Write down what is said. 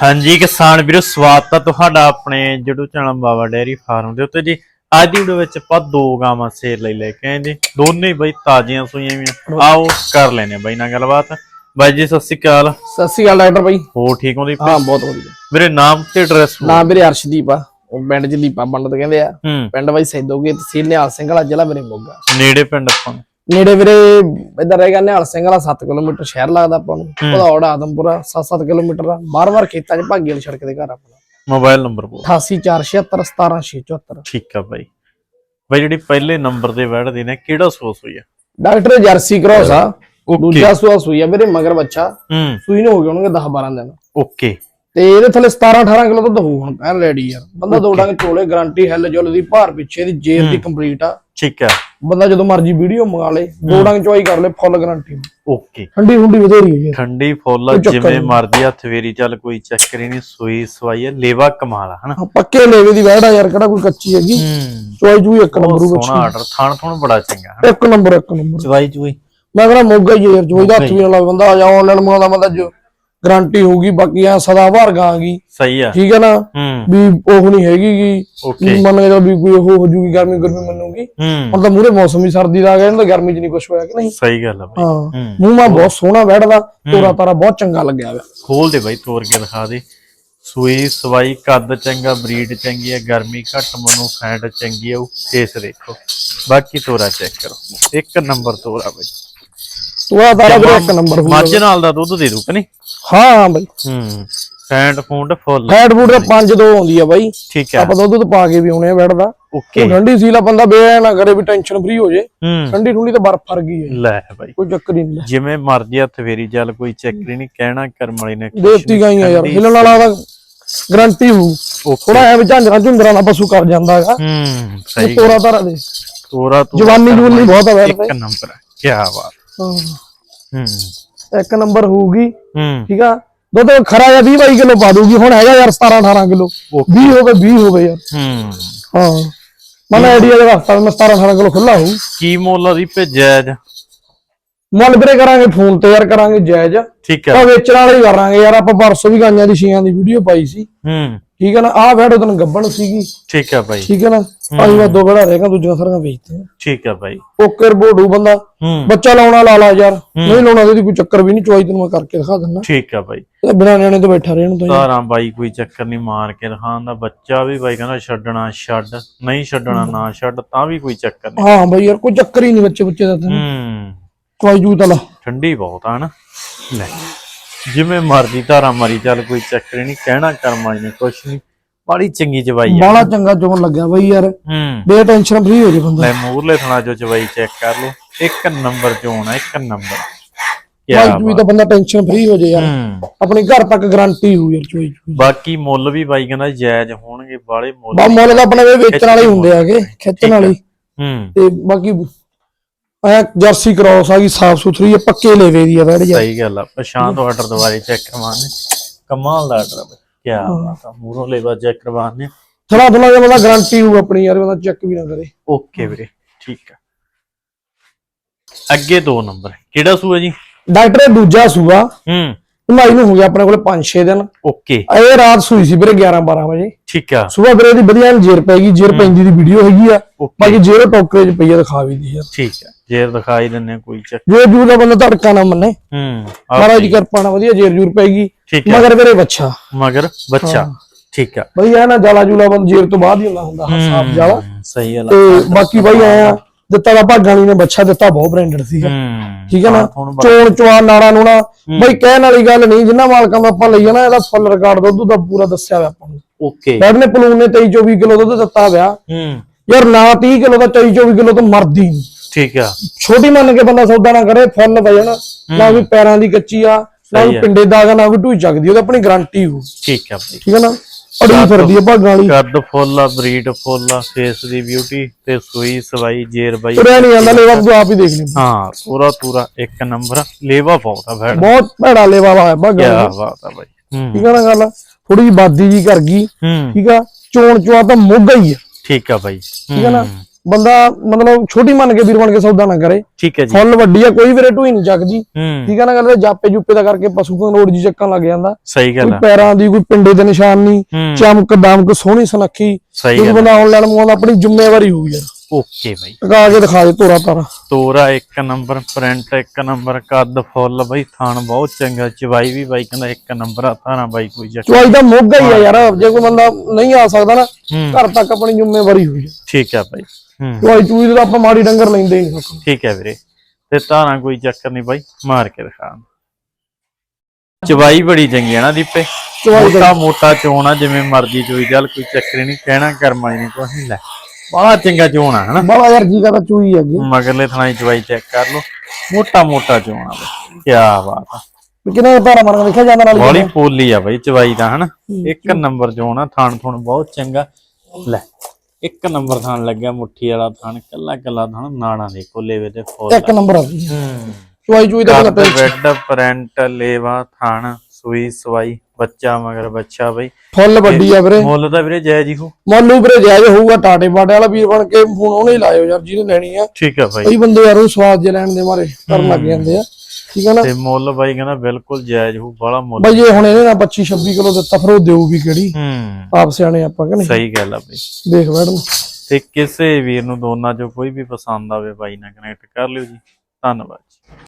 ਹਾਂਜੀ ਕਿਸਾਨ ਵੀਰੋ ਸਵਾਗਤ ਹੈ ਤੁਹਾਡਾ ਆਪਣੇ YouTube channel Baba dairy farm ਦੇ ਉੱਤੇ ਜੀ। ਅੱਜ ਦੀ ਵੀਡੀਓ ਵਿੱਚ ਆਪਾਂ ਦੋ ਗਾਵਾਂ ਸੇਲ ਲਈ ਲੈ ਕੇ ਆਏ ਜੀ। ਦੋਨੇ ਬਈ ਤਾਜ਼ੀਆਂ ਸੂਈਆਂ ਵੀ ਆਓ ਕਰ ਲੈਨੇ ਬਾਈ ਨਾਲ ਗੱਲਬਾਤ। ਬਾਈ ਜੀ ਸਤਿ ਸ਼੍ਰੀ ਅਕਾਲ। ਸਤਿ ਸ਼੍ਰੀ ਅਕਾਲ ਡਾਕਟਰ ਬਾਈ। ਹੋਰ ਠੀਕ ਹੋ ਦੀ ਹਾਂ ਬਹੁਤ ਵਧੀਆ। ਵੀਰੇ ਨਾਮ ਤੇ ਐਡਰੈਸ ਨਾਮ ਵੀਰੇ ਅਰਸ਼ਦੀਪ ਆ। ਉਹ ਪਿੰਡ ਦੀਪਾ ਪੰਡਤ ਕਹਿੰਦੇ ਆ। ਪਿੰਡ ਬਾਈ ਸੈਦੋਗੇ ਤਹਿਸੀਲ ਨਿਹਾਲ ਸਿੰਘ ਵਾਲਾ ਜ਼ਿਲ੍ਹਾ ਮੇਰੇ ਮੋਗਾ। ਨੇੜੇ ਪਿੰਡ ਆਪਾਂ। ਨੇੜੇ ਵੀਰੇ ਇੱਧਰ ਰਹੇਗਾ ਨਿਹਾਲ ਸਿੰਘ ਵਾਲਾ 7 ਕਿਲੋਮੀਟਰ ਸ਼ਹਿਰ ਲੱਗਦਾ ਆਪਾਂ ਨੂੰ ਭਦੌੜ ਆਦਮਪੁਰਾ 7-7 ਕਿਲੋਮੀਟਰ ਆ। ਬਾਰ-ਬਾਰ ਖੇਤਾਂ 'ਚ ਭਾਗੀ ਵਾਲੀ ਸੜਕ ਦੇ ਘਰ ਆਪਣਾ। ਮੋਬਾਈਲ ਨੰਬਰ ਬੋਲ। 8847717674 ਠੀਕ ਆ ਬਾਈ। ਬਾਈ ਜਿਹੜੀ ਪਹਿਲੇ ਨੰਬਰ ਦੇ ਬੈਠਦੇ ਨੇ ਕਿਹੜਾ ਸੋਸ ਹੋਈ ਆ? ਡਾਕਟਰ ਜਰਸੀ ਕ੍ਰੋਸ ਆ। ਦੂਜਾ ਸੂਆ ਸੂਈ ਆ ਵੀਰੇ ਮਗਰ ਬੱਚਾ। ਹੂੰ। ਸੂਈ ਨੂੰ ਹੋ ਗਏ ਹੋਣਗੇ 10-12 ਦਿਨ। ਓਕੇ। ਤੇ ਇਹਦੇ ਥੱਲੇ 17-18 ਕਿਲੋ ਦੁੱਧ ਹੋਊ ਹੁਣ ਕਹਿਣ ਰੈਡੀ ਯਾਰ। ਬੰਦਾ ਦੋ ਡੰਗ ਚੋਲੇ ਗਾਰੰਟੀ ਹੈਲ ਜੁਲ ਦੀ ਭਾਰ ਪਿੱਛੇ ਦੀ ਜੇਰ ਦੀ ਕੰਪਲੀਟ ਆ। ਠੀਕ ਆ। ਬੰਦਾ ਜਦੋਂ ਮਰਜ਼ੀ ਵੀਡੀਓ ਮੰਗਾ ਲੇ ਦੋ ਡੰਗ ਚਵਾਈ ਕਰ ਲੇ ਫੁੱਲ ਗਾਰੰਟੀ ਓਕੇ। ਠੰਡੀ ਹੁੰਡੀ ਵਧੇਰੀ ਹੈ ਯਾਰ ਠੰਡੀ ਫੁੱਲ ਜਿਵੇਂ। ਮਰਦੀ ਹੱਥ ਫੇਰੀ ਚੱਲ ਕੋਈ ਚੱਕਰ ਹੀ ਨਹੀਂ ਸੂਈ ਸਵਾਈ ਹੈ ਲੇਵਾ ਕਮਾਲ ਆ ਹਨਾ? ਪੱਕੇ ਲੇਵੇ ਦੀ ਵਹਿੜਾ ਯਾਰ ਕਿਹੜਾ ਕੋਈ ਕੱਚੀ ਹੈਗੀ? ਹੂੰ। ਚਵਾਈ ਚੂਈ ਇੱਕ ਨੰਬਰ ਉਹ ਸੋਹਣਾ ਆਰਡਰ ਥਾਣ ਥੁਣ ਬੜਾ ਚੰਗਾ ਇੱਕ ਨੰਬਰ ਇੱਕ ਨੰਬਰ ਚਵਾਈ ਚੂਈ ਮੈਂ ਕਹਿੰਦਾ ਮੋਗਾ ਹੀ ਯਾਰ ਚਵਾਈ ਦਾ ਹੱਥ ਵੀ ਨਾ ਲਾਵੇ ਬੰਦਾ ਆ ਜਾ ਆਨਲਾਈਨ ਮੰਗਾਉਂਦਾ ਬੰਦਾ ਜੋ ਗਾਰੰਟੀ ਹੋਊਗੀ ਬਾਕੀ ਆ ਸਦਾ ਭਾਰ ਗਾਂਗੀ ਸਹੀ ਆ। ਠੀਕ ਹੈ ਨਾ? ਹੂੰ। ਵੀ ਉਹ ਨਹੀਂ ਹੈਗੀ ਗੀ। ਮੰਨ ਕੇ ਚੱਲ ਵੀ ਕੋਈ ਉਹ ਹੋ ਜੂਗੀ ਗਰਮੀ ਗਰਮੀ ਮੰਨੂਗੀ। ਹੂੰ। ਹੁਣ ਤਾਂ ਮੂਰੇ ਮੌਸਮ ਵੀ ਸਰਦੀ ਦਾ ਆ ਗਿਆ ਤਾਂ ਗਰਮੀ 'ਚ ਨਹੀਂ ਕੁਝ ਹੋਇਆ ਕਿ ਨਹੀਂ? ਸਹੀ ਗੱਲ ਆ ਬਾਈ। ਹਾਂ। ਹੂੰ। ਮੂੰਹ ਮਾ ਬਹੁਤ ਸੋਹਣਾ ਬੈਠਦਾ ਤੋਰਾ ਤਾਰਾ ਬਹੁਤ ਚੰਗਾ ਲੱਗਿਆ ਵਾ ਖੋਲ ਦੇ ਬਾਈ ਤੋੜ ਕੇ ਦਿਖਾ ਦੇ। ਸੂਈ ਸਵਾਈ ਕੱਦ ਚੰਗਾ ਬਰੀਡ ਚੰਗੀ ਹੈ ਗਰਮੀ ਘੱਟ ਮਨੂ ਫੈਟ ਚੰਗੀ ਆ ਉਹ ਫੇਸ ਦੇਖੋ। ਬਾਕੀ ਤੋਰਾ ਚੈੱਕ ਕਰੋ। ਇੱਕ ਨੰਬਰ ਤੋਰਾ ਬਾਈ। ਤੋਰਾ ਤਾਰਾ ਵੀਰੇ ਇੱਕ ਨੰਬਰ ਹੋਊਗਾ ਮੱਝ ਨਾਲ ਦਾ ਦੁੱਧ ਦੇ ਦੂ ਕਿ ਨਹੀਂ? ਹਾਂ ਹਾਂ ਬਾਈ। ਹੂੰ ਫੈਂਟ ਫੂੰਡ ਫੁੱਲ। ਫੈਟ ਫੂਡ ਦਾ 5 2 ਆਉਂਦੀ ਆ ਬਾਈ। ਠੀਕ ਹੈ ਆਪਾਂ ਦੁੱਧ ਦੁੱਧ ਪਾ ਕੇ ਵੀ ਆਉਣੇ ਆ ਬੈਠਦਾ ਓਕੇ। ਠੰਡੀ ਸੀਲਾ ਬੰਦਾ ਬੇ ਨਾ ਕਰੇ ਵੀ ਟੈਨਸ਼ਨ ਫ੍ਰੀ ਹੋ ਜੇ। ਹੂੰ। ਠੰਡੀ ਠੰਡੀ ਤਾਂ ਬਰਫ ਫਰ ਗਈ ਹੈ ਲੈ ਬਾਈ। ਕੋਈ ਚੱਕਰ ਹੀ ਨਹੀਂ। ਜਿਵੇਂ ਮਰਜ਼ੀ ਹੱਥ ਫੇਰੀ ਚੱਲ ਕੋਈ ਚੱਕਰੀ ਨਹੀਂ ਕਹਿਣਾ ਕਰਮ ਵਾਲੀ ਨੇ ਦੇਤੀ ਗਾਈਆਂ ਯਾਰ ਹਿੱਲਣ ਵਾਲਾ ਦਾ ਗਰੰਟੀ ਹੋ ਥੋੜਾ ਐ ਝਾਂਜਰਾ ਝੁੰਦਰਾ ਦਾ ਪਸ਼ੂ ਕਰ ਜਾਂਦਾ ਹੈਗਾ। ਹੂੰ ਸਹੀ। ਤੋਰਾ ਤਾਰਾ ਦੇ। ਤੋਰਾ ਤੋਰਾ ਜਵਾਨੀ ਜੁਵਾਨੀ ਬਹੁਤ ਆ ਇੱਕ ਬੈਠਦੇ ਨੰਬਰ ਕੀ ਬਾਤ ਹਾਂ। ਹੂੰ। ਇੱਕ ਨੰਬਰ ਹੋਊਗੀ। ਹੂੰ। ਠੀਕ ਆ? ਦੁੱਧ ਖਰਾ ਜਾਂ 20 22 ਕਿਲੋ ਪਾ ਦੂਗੀ ਹੁਣ ਹੈਗਾ ਯਾਰ 17 18 ਕਿਲੋ। ਓਕੇ। 20 ਹੋਵੇ 20 ਹੋਵੇ ਯਾਰ। ਹੂੰ। ਹਾਂ। ਮਨ ਆਈਡੀਆ ਦੇ ਵਾਸਤਾ ਮੈਂ 17 18 ਕਿਲੋ ਖੁੱਲਾ ਹੋਊ। ਕੀ ਮੁੱਲ ਦੀ ਭੇਜਿਆ ਅੱਜ? ਮੁੱਲ ਵੀਰੇ ਕਰਾਂਗੇ ਫੋਨ ਤੇ ਯਾਰ ਕਰਾਂਗੇ ਜਾਇਜ਼। ਠੀਕ ਤਾਂ ਹੈ ਵੇਚਣ ਵਾਲੇ ਹੀ ਕਰਾਂਗੇ ਯਾਰ। ਆਪਾਂ ਪਰਸੋਂ ਵੀ ਗਾਈਆਂ ਦੀ ਛੀਆਂ ਦੀ ਵੀਡੀਓ ਪਾਈ ਸੀ। ਹੂੰ। ਠੀਕ ਹੈ ਨਾ? ਆਹ ਬੈਠ ਉਹਦੋਂ ਗੱਬਣ ਸੀਗੀ। ਠੀਕ ਹੈ ਭਾਈ ਠੀਕ ਹੈ ਨਾ? ਵਾ ਦੋ ਬੜਾ ਰਹੇਗਾ ਦੂਜੀਆਂ ਸਾਰੀਆਂ ਵੇਚਦੇ ਆ ਠੀਕ ਹੈ ਭਾਈ ਓਕੇ ਰਿਪੋਰਟ ਬੰਦਾ। ਬੱਚਾ ਲਾਉਣਾ ਲਾ ਲਾ ਯਾਰ। ਨਹੀਂ ਲਾਉਣਾ ਤੇ ਕੋਈ ਚੱਕਰ ਵੀ ਨਹੀਂ ਚੋਈ ਤੈਨੂੰ ਮੈਂ ਕਰਕੇ ਦਿਖਾ ਦਿੰਦਾ। ਠੀਕ ਹੈ ਭਾਈ ਬਿਨਾਂ ਨਿਆਣੇ ਤੋਂ ਬੈਠਾ ਰਹਿਣ ਤੋਂ ਧਾਰਾਂ ਬਾਈ ਕੋਈ ਚੱਕਰ ਨਹੀਂ ਮਾਰ ਕੇ ਦਿਖਾਉਣ ਦਾ। ਬੱਚਾ ਵੀ ਬਾਈ ਕਹਿੰਦਾ ਛੱਡਣਾ ਛੱਡ ਨਹੀਂ ਛੱਡਣਾ ਨਾ ਛੱਡ ਤਾਂ ਵੀ ਕੋਈ ਚੱਕਰ ਨਹੀਂ। ਹਾਂ ਬਈ ਯਾਰ ਕੋਈ ਚੱਕਰ ਹੀ ਨਹੀਂ ਬੱਚੇ ਬੱਚੇ ਦਾ ਤੈਨੂੰ। ਹੂੰ। ਚੋਈ ਜੂ ਤਾਂ ਲਾ। ਠੰਡੀ ਬਹੁਤ ਆ ਨਾ। ਲੈ। ਜਿਵੇਂ ਮਰਜ਼ੀ ਧਾਰਾਂ ਮਾਰੀ ਚੱਲ ਕੋਈ ਚੱਕਰ ਨਹੀਂ ਕਹਿਣਾ ਕਰਮਾਂ ਨੇ ਕੁਛ ਨਹੀਂ ਬੜੀ ਚੰਗੀ ਜਵਾਈ ਆ। ਬਾਲਾ ਚੰਗਾ ਜੋਨ ਲੱਗਿਆ ਬਈ ਯਾਰ। ਹੂੰ। ਬੇ ਟੈਨਸ਼ਨ ਫ੍ਰੀ ਹੋ ਜੇ ਬੰਦਾ। ਲੈ ਮੂਰਲੇ ਥਣਾ ਜੋ ਜਵਾਈ ਚੈੱਕ ਕਰ ਲਓ। ਇੱਕ ਨੰਬਰ ਚੋਣ ਆ ਇੱਕ ਨੰਬਰ। ਕੀ ਚੋਈ ਜੂ ਤਾਂ ਬੰਦਾ ਟੈਨਸ਼ਨ ਫ੍ਰੀ ਹੋ ਜੇ ਯਾਰ। ਹੂੰ। ਆਪਣੇ ਘਰ ਤੱਕ ਗਾਰੰਟੀ ਹੋ ਯਾਰ ਚੋਈ ਬਾਕੀ ਮੁੱਲ ਵੀ ਬਾਈ ਕਹਿੰਦਾ ਜਾਇਜ਼ ਹੋਣਗੇ ਬਾਲੇ ਮੁੱਲ ਬਾ ਮੁੱਲ ਤਾਂ ਆਪਣੇ ਵੇ ਵੇਚਣ ਵਾਲੇ ਹੀ ਹੁੰਦੇ ਆਗੇ ਖਿੱਚਣ ਵਾਲੇ। ਹੂੰ। ਤੇ ਬਾਕੀ ਆ ਜਰਸੀ ਕ੍ਰੋਸ ਆ ਗਈ ਸਾਫ਼ ਸੁਥਰੀ ਆ ਪੱਕੇ ਲੇਵੇ ਦੀ ਆ ਬੈਠ ਜਾ। ਸਹੀ ਗੱਲ ਆ ਪਛਾਣ ਤੋਂ ਆਰਡਰ ਦੁਬਾਰੇ ਚੈੱਕ ਕਰਵਾਣੇ ਕਮਾਲ ਦਾ ਆਰਡਰ ਆ ਕੀ ਬਾਤ ਆ ਮੂਰੋਂ ਲੈਵਾ ਚੈੱਕ ਕਰਵਾਣੇ ਥੋੜਾ ਥੋੜਾ ਜਿਹਾ ਬੰਦਾ ਗਾਰੰਟੀ ਹੋ ਆਪਣੀ ਯਾਰ ਬੰਦਾ ਚੈੱਕ ਵੀ ਨਾ ਕਰੇ। ਓਕੇ ਵੀਰੇ ਠੀਕ ਆ। ਅੱਗੇ ਦੋ ਨੰਬਰ ਕਿਹੜਾ ਸੂਆ ਜੀ? ਡਾਕਟਰ ਇਹ ਦੂਜਾ ਸੂਆ। ਹੂੰ। ਭਾਈ ਨੂੰ ਹੋ ਗਿਆ ਆਪਣੇ ਕੋਲੇ 5-6 ਦਿਨ। ਓਕੇ ਇਹ ਰਾਤ ਸੂਈ ਸੀ ਵੀਰੇ 11-12 ਵਜੇ। ਠੀਕ ਆ। ਸੂਆ ਵੀਰੇ ਦੀ ਵਧੀਆ ਜੇਰ ਪੈਗੀ ਜੇਰ ਪੈਂਦੀ ਦੀ ਵੀਡੀਓ ਹੈਗੀ ਆ। ਬਾਕੀ ਜੇਰ ਟੋਕਰੇ ਚ ਪਈ ਆ ਦਿਖਾ ਵੀ ਦੀ ਯਾਰ ਠੀਕ ਆ। ਜੇਰ ਦਿਖਾਈ ਦਿੰਨੇ ਕੋਈ ਚੱਕ ਜੇ ਜੂ ਦਾ ਬੰਦਾ ਧੜਕਾ ਨਾ ਮੰਨੇ। ਹੂੰ ਮਹਾਰਾਜ ਦੀ ਕਿਰਪਾ ਨਾਲ ਵਧੀਆ ਜੇਰ ਜੂਰ ਪੈਗੀ ਮਗਰ ਵੀਰੇ ਬੱਚਾ। ਮਗਰ ਬੱਚਾ। ਠੀਕ ਆ। ਵਧੀਆ ਨਾ ਜਾਲਾ ਜੂਲਾ ਬੰਦ ਜੇਰ ਤੋਂ ਬਾਅਦ ਹੀ ਹੁੰਦਾ ਹੁੰਦਾ ਸਾਫ਼ ਜਾਲਾ ਹੂੰ, ਸਹੀ ਆ। ਤੇ ਬਾਕੀ ਬਾਈ ਆਇਆ ਦਿੱਤਾ ਦਾ ਭਾਗਾਂ ਨੇ ਬੱਚਾ ਦਿੱਤਾ ਬਹੁਤ ਬ੍ਰਾਂਡਡ ਸੀਗਾ। ਹੂੰ ਠੀਕ ਹੈ ਨਾ? ਚੋਣ ਚਵਾ ਨਾੜਾ ਨੂਣਾ ਬਈ ਕਹਿਣ ਵਾਲੀ ਗੱਲ ਨਹੀਂ ਜਿੰਨਾ ਮਾਲਕਾਂ ਦਾ ਆਪਾਂ ਲਈਏ ਨਾ ਇਹਦਾ ਫੁੱਲ ਰਿਕਾਰਡ ਦੁੱਧ ਦਾ ਪੂਰਾ ਦੱਸਿਆ ਹੋਇਆ ਆਪਾਂ ਨੂੰ। ਓਕੇ। ਬੈਡ ਨੇ ਪਲੂਨ ਨੇ 23 24 ਕਿਲੋ ਦੁੱਧ ਦਿੱਤਾ ਹੋਇਆ। ਹੂੰ। ਯਾਰ ਨਾ 30 ਕਿਲੋ ਦਾ 23 24 ਕਿਲੋ ਤੋਂ ਮਰਦੀ ਨਹੀਂ ਠੀਕ ਆ। ਛੋਟੀ ਮੰਨ ਕੇ ਬੰਦਾ ਸੌਦਾ ਨਾ ਕਰੇ ਫੁੱਲ ਵਜਣ ਨਾ ਵੀ ਪੈਰਾਂ ਦੀ ਕੱਚੀ ਆ ਨਾ ਵੀ। ਪਿੰਡੇ ਦਾਗਾ ਨਾ ਵੀ ਢੂਈ ਚੱਕਦੀ ਉਹਦੀ ਆਪਣੀ ਗਾਰੰਟੀ ਹੋ ਠੀਕ ਆ ਠੀਕ ਹੈ ਨਾ? ਅੜੀ ਫਿਰਦੀ ਆ ਭਾਗਾਂ ਵਾਲੀ। ਕੱਦ ਫੁੱਲ ਆ ਬਰੀਡ ਫੁੱਲ ਆ ਫੇਸ ਦੀ ਬਿਊਟੀ ਤੇ ਸੂਈ ਸਵਾਈ ਜੇਰ ਬਾਈ। ਤੁਰਿਆ ਨਹੀਂ ਜਾਂਦਾ ਲੇਵਾ ਤੂੰ ਆਪ ਹੀ ਦੇਖ ਲਈ। ਹਾਂ ਪੂਰਾ ਪੂਰਾ ਇੱਕ ਨੰਬਰ ਲੇਵਾ ਬਹੁਤ ਆ ਭੈਣ। ਬਹੁਤ ਭੈੜਾ ਲੇਵਾ ਕੀ ਭਾਗਾਂ ਵਾਲੀ। ਬਾਤ ਆ ਬਾਈ। ਠੀਕ ਹੈ ਨਾ ਗੱਲ? ਥੋੜੀ ਜਿਹੀ ਬਾਦੀ ਜੀ ਕਰ ਗਈ। ਠੀਕ ਆ? ਚੋਣ ਚਵਾ ਤਾਂ ਮੋਗਾ ਹੀ ਆ। ਠੀਕ ਆ ਬਾਈ। ਠੀਕ ਹੈ ਨਾ? ਬੰਦਾ ਮਤਲਬ ਛੋਟੀ ਮੰਨ ਕੇ ਵੀਰ ਬਣ ਕੇ ਸੌਦਾ ਨਾ ਕਰੇ। ਠੀਕ ਹੈ ਜੀ। ਫੁੱਲ ਵੱਡੀ ਆ ਕੋਈ ਵੀਰੇ ਢੂਈ ਨਹੀਂ ਚੱਕਦੀ। ਹੂੰ। ਠੀਕ ਆ ਨਾ ਗੱਲ ਜਾਪੇ ਜੁਪੇ ਦਾ ਕਰਕੇ ਪਸ਼ੂ ਕੰਗਰੋੜ ਜੀ ਚੱਕਣ ਲੱਗ ਜਾਂਦਾ। ਸਹੀ ਗੱਲ ਆ। ਪੈਰਾਂ ਦੀ ਕੋਈ ਪਿੰਡੇ ਦੇ ਨਿਸ਼ਾਨ ਨਹੀਂ ਹੂੰ। ਚਮਕ ਦਮਕ ਸੋਹਣੀ ਸੁਨੱਖੀ ਸਹੀ ਕੋਈ ਗੱਲ ਬੰਦਾ ਆਨਲਾਈਨ ਮੰਗਵਾਉਂਦਾ ਆਪਣੀ ਜ਼ਿੰਮੇਵਾਰੀ ਹੋਊ ਯਾਰ ਓਕੇ ਬਾਈ। ਟਕਾ ਕੇ ਦਿਖਾ ਦੇ ਤੋਰਾ ਤਾਰਾ। ਤੋਰਾ ਇੱਕ ਨੰਬਰ ਪ੍ਰਿੰਟ ਇੱਕ ਨੰਬਰ ਕੱਦ ਫੁੱਲ ਬਾਈ ਥਾਣ ਬਹੁਤ ਚੰਗਾ ਚਵਾਈ ਵੀ ਬਾਈ ਕਹਿੰਦਾ ਇੱਕ ਨੰਬਰ ਆ ਥਾਣਾ ਬਾਈ ਕੋਈ ਜੱਟ ਚੁਆਈ ਦਾ ਮੋਗਾ ਹੀ ਆ ਯਾਰ ਜੇ ਕੋਈ ਬੰਦਾ ਨਹੀਂ ਆ ਸਕਦਾ ਨਾ ਘਰ ਤੱਕ ਆਪਣੀ ਜ਼ਿੰਮੇਵਾਰੀ ਹੋਊ ਠੀਕ ਹੈ ਬਾਈ। ਹੂੰ। ਚੁਆਈ ਚੂਈ ਦਾ ਆਪਾਂ ਮਾੜੀ ਡੰਗਰ ਲੈਂਦੇ ਠੀਕ ਹੈ ਵੀਰੇ। ਤੇ ਧਾਰਾਂ ਕੋਈ ਚੱਕਰ ਨਹੀਂ ਬਾਈ ਮਾਰ ਕੇ ਦਿਖਾ। ਚਵਾਈ ਬੜੀ ਚੰਗੀ ਹੈ ਨਾ ਦੀਪੇ। ਮੋਟਾ ਮੋਟਾ ਚੋਣਾ ਜਿਵੇਂ ਮਰਜ਼ੀ ਚੋਈ ਚੱਲ ਕੋਈ ਚੱਕਰ ਨਹੀਂ ਕਹਿਣਾ ਕਰਮਾ ਨਹੀਂ ਨਹੀਂ ਲੈ। ਬੜਾ ਚੰਗਾ ਚੋਣਾ ਹਨਾ? ਬੜਾ ਯਾਰ ਜੀ ਕਰਦਾ ਚੂਈ ਅੱਗੇ। ਮਗਰਲੇ ਥਾਂ ਦੀ ਚਵਾਈ ਚੈੱਕ ਕਰ ਲਓ। ਮੋਟਾ ਮੋਟਾ ਚੋਣਾ ਬਈ। ਕੀ ਬਾਤ ਆ। ਕਿੰਨਾ ਧਾਰਾ ਮਾਰਨ ਦੇਖਿਆ ਜਾਂਦਾ ਨਾਲ ਬੜੀ ਪੋਲੀ ਆ ਬਈ ਚਵਾਈ ਦਾ ਹਨਾ? ਇੱਕ ਨੰਬਰ ਚੋਣਾ ਥਾਣ ਥੁਣ ਬਹੁਤ ਚੰਗਾ। ਲੈ ਇੱਕ ਨੰਬਰ ਥਾਣ ਲੱਗਿਆ ਮੁੱਠੀ ਵਾਲਾ ਥਾਣ ਕੱਲਾ ਕੱਲਾ ਥਾਣ ਨਾੜਾਂ ਦੇ ਕੋਲੇ ਵੇ ਤੇ ਫੁੱਲ ਇੱਕ ਨੰਬਰ ਚੁਆਈ ਚੂਈ ਦਾ ਬੈੱਡ ਪ੍ਰਿੰਟ ਲੇਵਾ ਥਾਣ। ਸੂਈ ਸਵਾਈ ਬੱਚਾ ਮਗਰ ਬੱਚਾ ਬਈ। ਫੁੱਲ ਵੱਡੀ ਆ ਵੀਰੇ। ਮੁੱਲ ਤਾਂ ਵੀਰੇ ਜੈ ਜੀ ਹੋ। ਮੋਲੂ ਵੀਰੇ ਜਾਇਜ਼ ਹੋਊਗਾ ਟਾਟੇ ਬਾਟੇ ਵਾਲਾ ਵੀਰ ਬਣ ਕੇ ਹੁਣ ਉਹਨੇ ਹੀ ਲਾਇਓ ਯਾਰ ਜਿਹਨੇ ਲੈਣੀ ਆ। ਠੀਕ ਆ ਬਾਈ। ਕਈ ਬੰਦੇ ਯਾਰ ਉਹ ਸਵਾਦ ਜੇ ਲੈਣ ਦੇ ਮਾਰੇ ਕਰਨ ਲੱਗ ਜਾਂਦੇ ਆ। ਠੀਕ ਆ ਨਾ? ਤੇ ਮੁੱਲ ਬਾਈ ਕਹਿੰਦਾ ਬਿਲਕੁਲ ਜਾਇਜ਼ ਹੋ ਬੜਾ ਮੁੱਲ। ਬਈ ਜੇ ਹੁਣ ਇਹਨੇ ਨਾ 25 26 ਕਿਲੋ ਦਿੱਤਾ ਫਿਰ ਉਹ ਦੇਊ ਵੀ ਕਿਹੜੀ? ਹੂੰ। ਆਪ ਸਿਆਣੇ ਆਪਾਂ ਕਿ ਨਹੀਂ? ਸਹੀ ਗੱਲ ਆ ਬਈ। ਦੇਖ ਬੈਠ ਤੇ ਕਿਸੇ ਵੀਰ ਨੂੰ ਦੋਨਾਂ ਚੋਂ ਕੋਈ ਵੀ ਪਸੰਦ ਆਵੇ ਬਾਈ ਨਾਲ ਕਨੈਕਟ ਕਰ ਲਿਓ ਜੀ। ਧੰਨਵਾਦ